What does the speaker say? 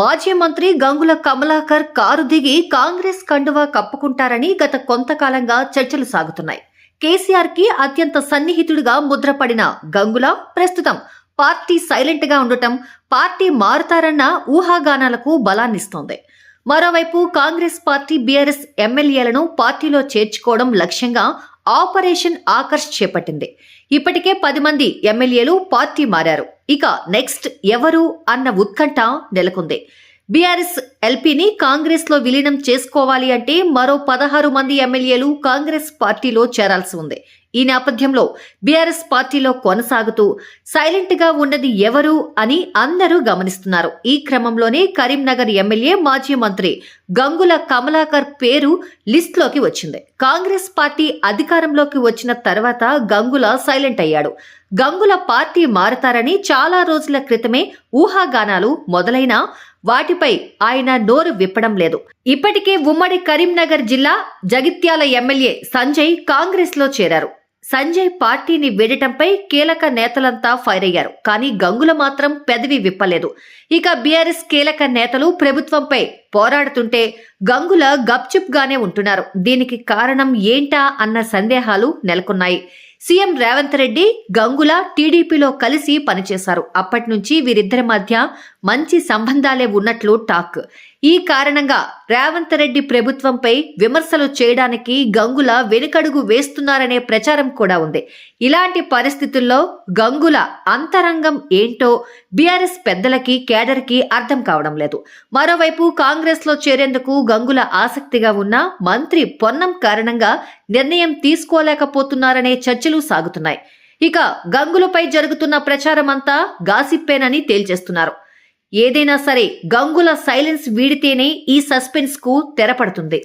మాజీ మంత్రి గంగుల కమలాకర్ కారు దిగి కాంగ్రెస్ కండువా కప్పుకుంటారని గత కొంతకాలంగా చర్చలు సాగుతున్నాయి. కేసీఆర్కి అత్యంత సన్నిహితుడిగా ముద్రపడిన గంగుల ప్రస్తుతం పార్టీ సైలెంట్గా ఉండటం పార్టీ మారుతారన్న ఊహాగానాలకు బలాన్నిస్తోంది. మరోవైపు కాంగ్రెస్ పార్టీ బీఆర్ఎస్ ఎమ్మెల్యేలను పార్టీలో చేర్చుకోవడం లక్ష్యంగా ఆపరేషన్ ఆకర్ష్ చేపట్టింది. ఇప్పటికే పది మంది ఎమ్మెల్యేలు పార్టీ మారారు. ఇక నెక్స్ట్ ఎవరు అన్న ఉత్కంఠ నెలకొంది. బీఆర్ఎస్ ఎల్పీని కాంగ్రెస్లో విలీనం చేసుకోవాలి అంటే మరో పదహారు మంది ఎమ్మెల్యేలు కాంగ్రెస్ పార్టీలో చేరాల్సి ఉంది. ఈ నేపథ్యంలో బీఆర్ఎస్ పార్టీలో కొనసాగుతూ సైలెంట్గా ఉన్నది ఎవరు అని అందరూ గమనిస్తున్నారు. ఈ క్రమంలోనే కరీంనగర్ ఎమ్మెల్యే మాజీ మంత్రి గంగుల కమలాకర్ పేరు లిస్ట్లోకి వచ్చింది. కాంగ్రెస్ పార్టీ అధికారంలోకి వచ్చిన తర్వాత గంగుల సైలెంట్ అయ్యాడు. గంగుల పార్టీ మారతారని చాలా రోజుల క్రితమే ఊహాగానాలు మొదలైన వాటిపై ఆయన నోరు విప్పడం లేదు. ఇప్పటికే ఉమ్మడి కరీంనగర్ జిల్లా జగిత్యాల ఎమ్మెల్యే సంజయ్ కాంగ్రెస్లో చేరారు. సంజయ్ పార్టీని వీడటంపై కీలక నేతలంతా ఫైర్ అయ్యారు కానీ గంగుల మాత్రం పెదవి విప్పలేదు. ఇక బీఆర్ఎస్ కీలక నేతలు ప్రభుత్వంపై పోరాడుతుంటే గంగుల గప్చుప్గానే ఉంటున్నారు. దీనికి కారణం ఏంటా అన్న సందేహాలు నెలకొన్నాయి. సీఎం రేవంత్ రెడ్డి గంగుల టీడీపీలో కలిసి పనిచేశారు. అప్పటి నుంచి వీరిద్దరి మధ్య మంచి సంబంధాలే ఉన్నట్లు టాక్. ఈ కారణంగా రేవంత్ రెడ్డి ప్రభుత్వంపై విమర్శలు చేయడానికి గంగుల వెనుకడుగు వేస్తున్నారనే ప్రచారం కూడా ఉంది. ఇలాంటి పరిస్థితుల్లో గంగుల అంతరంగం ఏంటో బీఆర్ఎస్ పెద్దలకి కేడర్కి అర్థం కావడం లేదు. మరోవైపు కాంగ్రెస్ లో చేరేందుకు గంగుల ఆసక్తిగా ఉన్న మంత్రి పొన్నం కారణంగా నిర్ణయం తీసుకోలేకపోతున్నారనే చర్చలు సాగుతున్నాయి. ఇక గంగులపై జరుగుతున్న ప్రచారం అంతా గాసిప్పేనని తేల్చేస్తున్నారు. ఏదైనా సరే గంగుల సైలెన్స్ వీడితేనే ఈ సస్పెన్స్కు తెరపడుతుంది.